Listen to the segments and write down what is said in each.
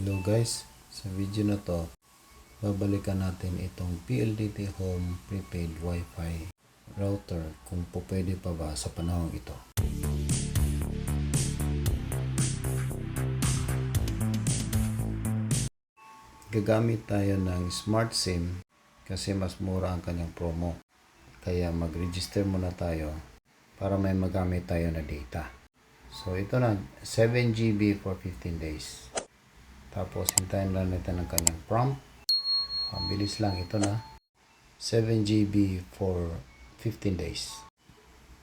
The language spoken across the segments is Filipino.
Hello guys, sa video na to, babalikan natin itong PLDT Home Prepaid Wi-Fi router kung po pwede pa ba sa panahon ito. Gagamit tayo ng Smart SIM kasi mas mura ang kanyang promo. Kaya mag-register muna tayo para may magamit tayo na data. So ito na, 7 GB for 15 days. Tapos hintayin lang natin ang kanyang prompt. Ang bilis lang ito na. 7 GB for 15 days.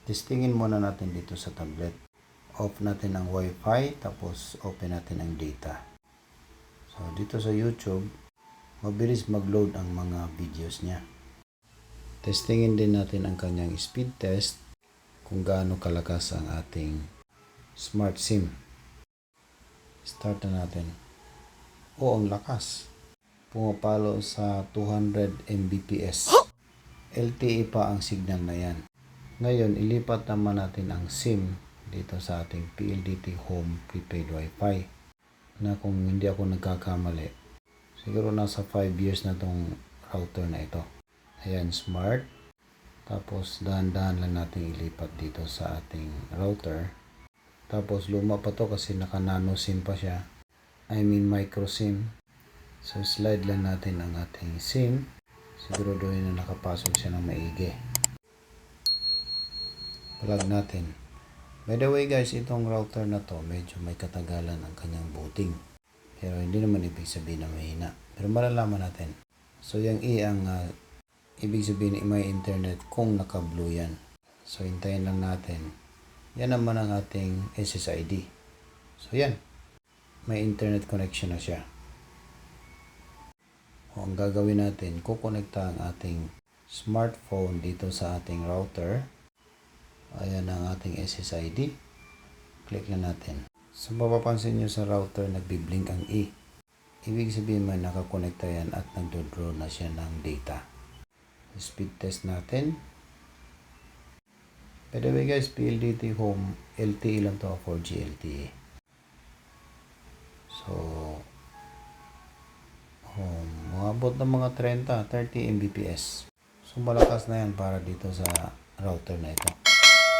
Testingin muna natin dito sa tablet. Off natin ang wifi tapos open natin ang data. So dito sa YouTube, mabilis mag-load ang mga videos niya. Testingin din natin ang kanyang speed test kung gaano kalakas ang ating smart SIM. Start na natin. O, ang lakas. Pumapalo sa 200 Mbps. LTE pa ang signal na yan. Ngayon, ilipat naman natin ang SIM dito sa ating PLDT Home Prepaid Wi-Fi na kung hindi ako nagkakamali, siguro nasa 5 years na tong router na ito. Ayan, smart. Tapos, dahan-dahan lang natin ilipat dito sa ating router. Tapos, luma pa to kasi naka-nano SIM pa siya. I mean, micro SIM. So, slide lang natin ang ating SIM. Siguraduhin na nakapasok siya ng maigi. Plug natin. By the way guys, itong router na to, medyo may katagalan ang kanyang booting. Pero hindi naman ibig sabihin na mahina. Pero malalaman natin. So, yung E ang ah, ibig sabihin may internet kung naka-blue yan. So, hintayin lang natin. Yan naman ang ating SSID. So, yan. May internet connection na siya. O, ang gagawin natin, kukonekta ang ating smartphone dito sa ating router. Ayan ang ating SSID. Click na natin. So, mapapansin nyo sa router, nagbiblink ang E. Ibig sabihin may nakakonekta yan at nagdodraw na siya ng data. Speed test natin. By the way guys, PLDT Home, LTE lang to, 4G LTE. So, home, umabot ng mga 30, 30 Mbps. So, malakas na yan para dito sa router na ito.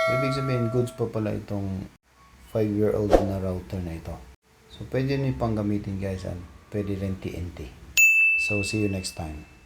Ibig sabihin, goods pa pala itong 5-year-old na router na ito. So, pwede nyo pang gamitin guys. At pwede rin TNT. So, see you next time.